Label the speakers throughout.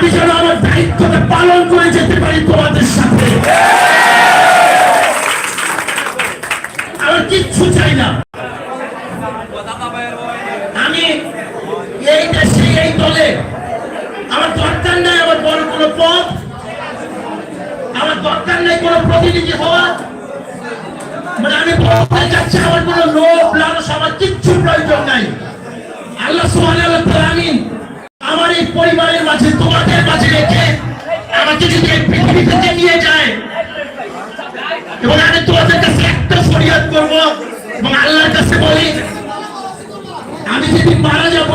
Speaker 1: আমি যেন আমার দায়িত্বটা পালন করে যেতে পারি তোমাদের সাথে। আমার কিচ্ছু চাই না। আমি এই দেশে, এই দলে আমার দরকার নাই আমার বড় কোনো পদ, আমার দরকার নাই কোনো প্রতিনিধি হওয়া। মানে আমি বলতে যাচ্ছি, আমার কোনো লোভ, লালস, আমার কিচ্ছু করব? এবং আল্লাহর কাছে বলি, আমি যেদিন মারা যাব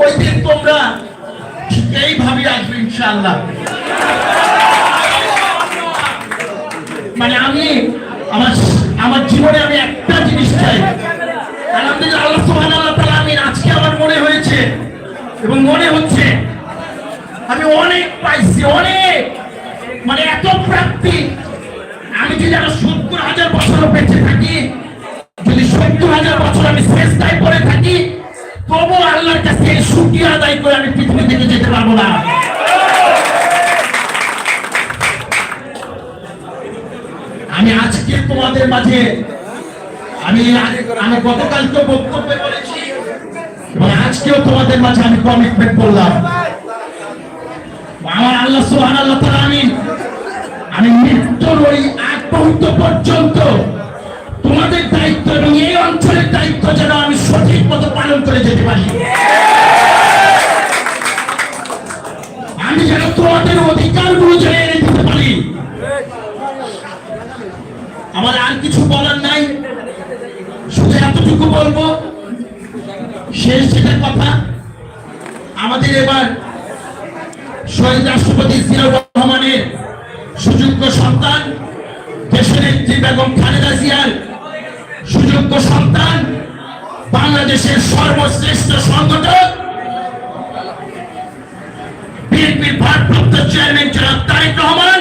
Speaker 1: ওই দিন তোমরা এইভাবে আসবে ইনশাআল্লাহ। মানে আমি, আমার আমার জীবনে আমি একটা জিনিস চাই। আলহামদুলিল্লাহ আল্লাহ সুবহানাহু ওয়া তাআলা আমিন, আজকে আমার মনে হয়েছে এবং মনে হচ্ছে, আমি অনেক পাইছি, অনেক। মানে এত প্রাপ্তি যদি আরও সত্তর হাজার বছর বেঁচে থাকি, যদি সত্তর হাজার বছর আমি শেষটায় পড়ে থাকি তবু আল্লাহর কাছে এই শুকরিয়া আদায় করে আমি পৃথিবী থেকে যেতে পারব না। আমি আজকে তোমাদের মাঝে, আমি আমি গতকালকে বক্তব্য বলেছি এবং আজকেও তোমাদের মাঝে আমি কমিটমেন্ট করলাম। আমার আল্লাহ সুবহান আল্লাহ তাআলা আমি আমি মৃত্যুর ওই আগ মুহূর্ত পর্যন্ত তোমাদের দায়িত্ব এবং এই অঞ্চলের দায়িত্ব যেন আমি সঠিক মতো পালন করে যেতে পারি। আমি যেন তোমাদের অধিকারগুলো যেন এনে দিতে পারি। আমার আর কিছু বলার নাই। শুধু এতটুকু বলব, শেষ যেটা কথা, আমাদের এবার শহীদ রাষ্ট্রপতি রহমানের সুযোগ্য সন্তান, দেশের বেগম খালেদা জিয়ার সুযোগ্য সন্তান, বাংলাদেশের সর্বশ্রেষ্ঠ সংগঠক, বিএনপির ভারপ্রাপ্ত চেয়ারম্যান জনাব তারেক রহমান।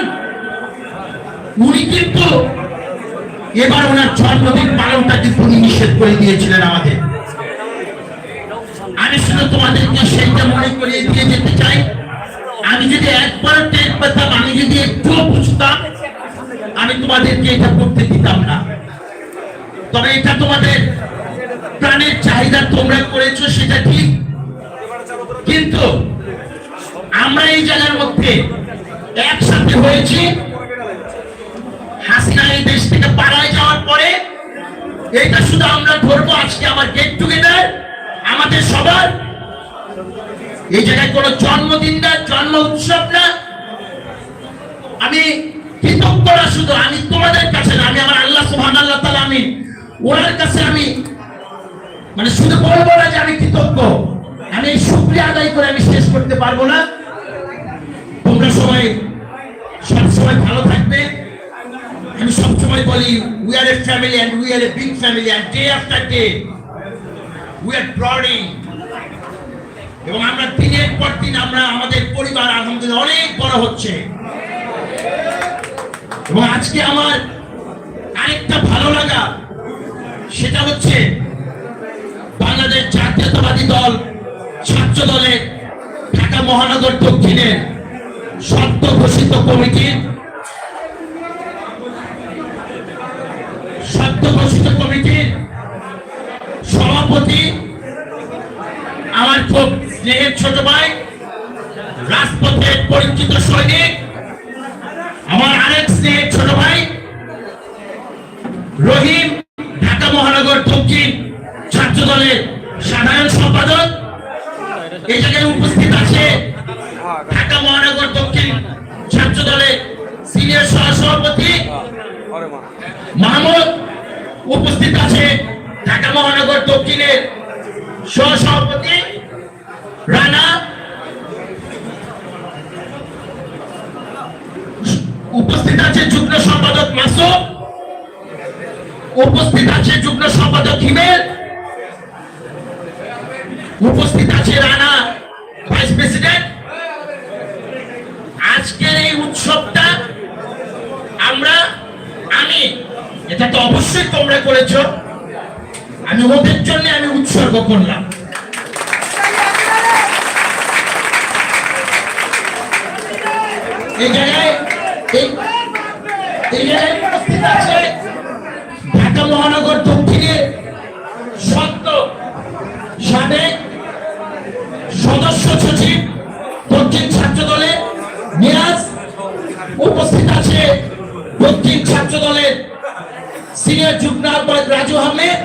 Speaker 1: উনি কিন্তু এবার ওনার জন্মদিন পালনটা কিন্তু উনি নিষেধ করে দিয়েছিলেন আমাদের। আমি শুধু তোমাদেরকে সেইটা মনে করিয়ে দিয়ে যেতে চাই। আমি যদি একবার টের পেতাম, আমি যদি একটু বুঝতাম, আমি তোমাদেরকে এটা করতে দিতাম না। তবে এটা তোমাদের প্রাণের চাহিদা তোমরা করেছ, সেটা ঠিক। কিন্তু আমরা এই জায়গার মধ্যে একসাথে হয়েছি। হাসিনা এই দেশ থেকে পালায় যাওয়ার পরে এটা শুধু আমরা ধরবো, আজকে আমার গেট টুগেদার আমাদের সবার এই জায়গায় কোনো জন্মদিন না, জন্ম উৎসব না। আমি কৃতজ্ঞ না শুধু, আমি তোমাদের কাছে না, আমি আমার আল্লাহ সুবহান আল্লাহ তাআলা, আমি ওনার কাছে আমি মানে শুধু বলব না যে আমি কৃতজ্ঞ। আমি এই শুক্রিয়া আদায় করে আমি শেষ করতে পারব না। তোমরা সবাই, সব সময় ভালো থাকবে। আমি সবসময় বলি we are a family and we are a big family and day after day we are brooding এবং আমরা দিনের পর দিন আমরা আমাদের পরিবার আলহামদুলিল্লাহ অনেক বড় হচ্ছে। এবং আজকে আমার আরেকটা ভালো লাগা, সেটা হচ্ছে বাংলাদেশ জাতীয়তাবাদী দল, ছাত্র দলের ঢাকা মহানগর দক্ষিণের সদ্য ঘোষিত কমিটির সদ্য ঘোষিত কমিটির সভাপতি আমার খুব স্নেহের ছোট ভাই, রাজপথের পরিচিত সৈনিক, আমার আরেক স্নেহের ছোট ভাই, রহিম, ঢাকা মহানগর দক্ষিণ ছাত্র দলের সাধারণ সম্পাদক। এই জায়গায় উপস্থিত আছে ঢাকা মহানগর দক্ষিণ ছাত্র দলের সিনিয়র সহসভাপতি মাহমুদ। উপস্থিত আছে ঢাকা মহানগর দক্ষিণের সহসভাপতি রানা? উপস্থিত আছে যুগ্ম সম্পাদক মাসুম। উপস্থিত আছে যুগ্ম সম্পাদক হিমেল। উপস্থিত আছে রানা, ভাইস প্রেসিডেন্ট। আজকের এই উৎসবটা আমরা, আমি, এটা তো অবশ্যই তোমরা করেছ। আমি ওদের জন্য আমি উৎসর্গ করলাম। এই জায়গায় এই জায়গায় উপস্থিত আছে ঢাকা মহানগর দক্ষিণের সত্য সাবেক সদস্য সচিব দক্ষিণ ছাত্র দলের নিয়াজ উপস্থিত আছে দক্ষিণ ছাত্র দলের সিনিয়র যুগ্ম আহ্বায়ক রাজু আহমেদ।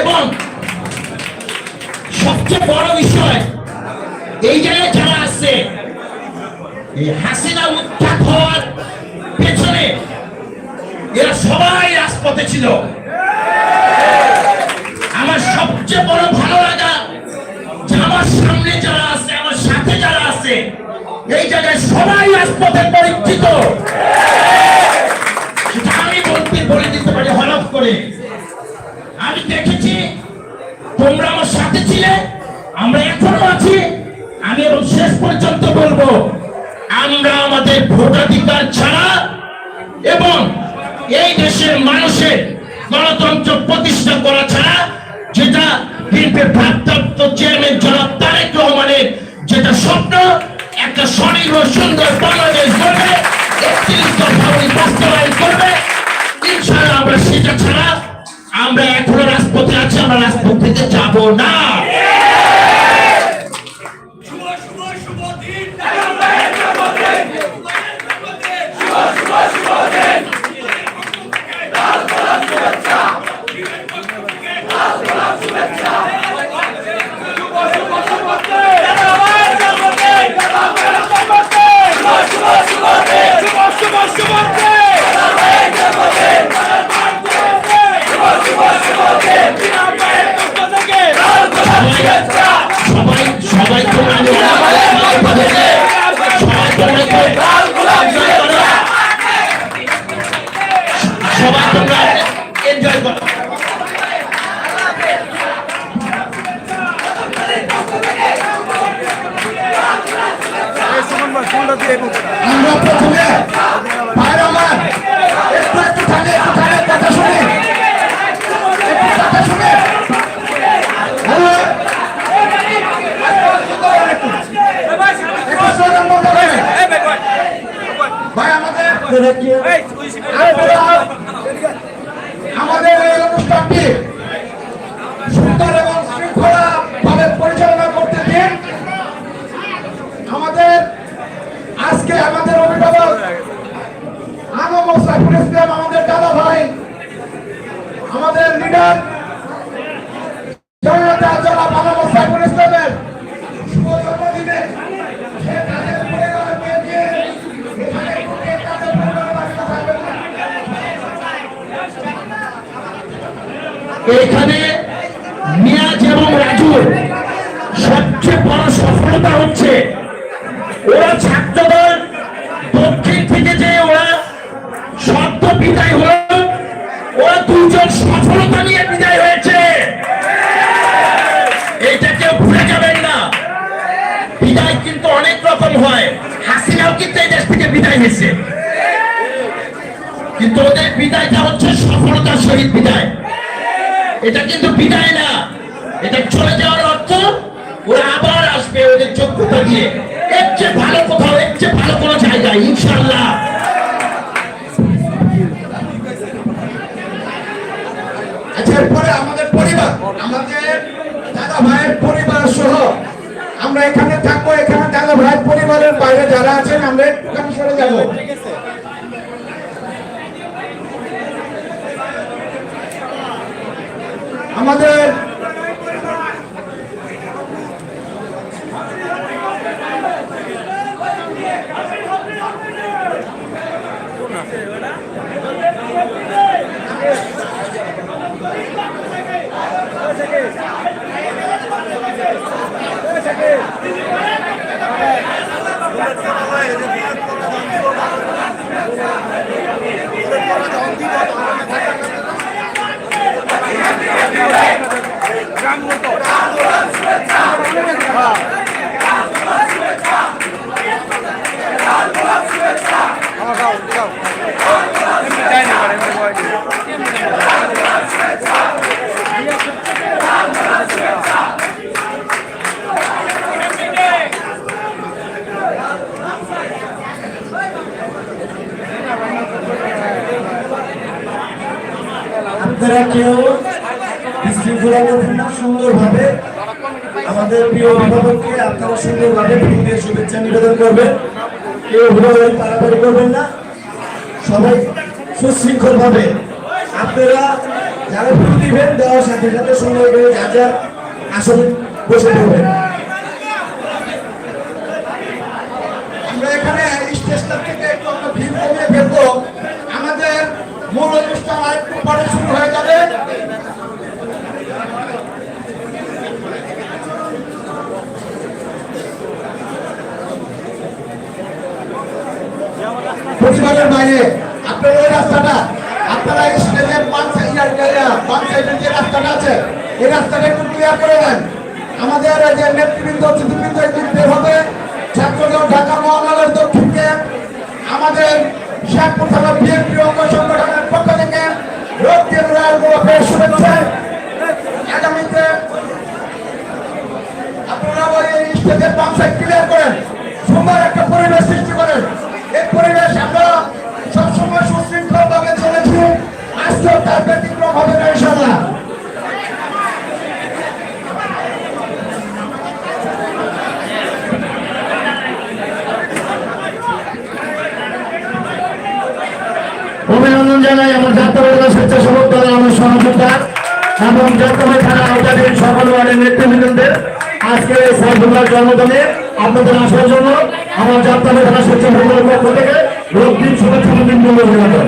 Speaker 1: এবং সবচেয়ে বড় বিষয়, এই জায়গায় যারা আছে এই হাসিনা উত্থাপ হওয়ার পেছনে এরা সবাই রাজপথে ছিল। আমার সবচেয়ে বড় ভালো লাগা যে আমার সামনে যারা আছে, আমার সাথে যারা আছে, এই জায়গায় সবাই রাজপথে পরিচিত সেটা আমি বলতে, বলে দিতে পারি, হলফ করে। আমি দেখেছি, তোমরা আমার সাথে ছিলে, আমরা এখনও আছি, আমি এবং শেষ পর্যন্ত বলব। আমরা আমাদের ভোটাধিকার ছাড়া এবং এই দেশের মানুষের গণতন্ত্র প্রতিষ্ঠা করা ছাড়া, যেটা বিএনপির ভারপ্রাপ্ত চেয়ারম্যান জনাব তারেক রহমানের যেটা স্বপ্ন, একটা স্বনির্ভ সুন্দর বাংলাদেশ গড়বে, একত্রিশ দফা উনি বাস্তবায়ন করবে। ইনশাআল্লাহ আমরা সেটা ছাড়া আমরা এখনও রাজপথে আছি, আমরা রাজপথ থেকে যাব না। এখানে মিয়াজ এবং রাজুর সবচেয়ে বড় সফলতা হচ্ছে ওরা ছাত্রদল দক্ষিণ থেকে যে ওরা শব্দ বিদায় হলো বিদায় হয়েছে কিন্তু ওদের বিদায়টা হচ্ছে? সফলতার সহিত বিদায়। এটা কিন্তু বিদায় না। এটা চলে যাওয়ার অর্থ ওরা আবার আসবে ওদের যোগ্যতা দিয়ে এর চেয়ে ভালো কোথাও, এর চেয়ে ভালো কোনো জায়গায় ইনশাল্লাহ
Speaker 2: আচ্ছা এরপরে আমাদের পরিবার, আমাদের দাদা ভাইয়ের পরিবার সহ আমরা এখানে থাকব, এখানে থাকলে ভাই পরিবারের বাইরে যারা আছেন, আমরা একটুখানি সরে যাব। আমাদের Será que eu সুন্দরভাবে আমাদের প্রিয় অভিভাবককে আপনারা সুন্দরভাবে ফুল শুভেচ্ছা নিবেদন করবেন। কেউ হুড়োহুড়ি পারাপারি করবেন না। সবাই সুশৃঙ্খল আপনারা যারা দিবেন, দেওয়ার সাথে সাথে সুন্দর যা যা বসে পড়বেন। আমরা এখানে স্টেশন থেকে একটু আমরা আমাদের মূল অনুষ্ঠান আরেকটু পরে শুরু হয়ে যাবে প্রতিবাদের বাইরে আপনার ওই রাস্তাটা আপনারা স্টেজের পাঁচ পাঁচ সাইডের যে রাস্তাটা আছে, এই রাস্তাটা একটু ক্লিয়ার করে দেন। আমাদের যে নেতৃবৃন্দ, অতিথিবৃন্দ একদিন বের হবে। ছাত্রজন ঢাকা মহানগর দক্ষিণকে আমাদের শেখপুর থানা বিএনপি অঙ্গ সংগঠনের পক্ষ থেকে
Speaker 3: অভিনন্দন জানাই আমার যাত্রাবাড়ি স্বেচ্ছাসেবক দলের আমার সহযোগিতা এবং যাত্রাবাড়ি থানা আওতাধীন সকল ওয়ার্ডের নেতৃবৃন্দদের আজকে এই সাইফুল্লাহ জন্মদিনে আপনাদের আসার জন্য আমার যাত্রাবাড়ি থানা স্বেচ্ছাসেবক দলের পক্ষ থেকে রক্তিম শুভেচ্ছা দিন অভিনন্দন।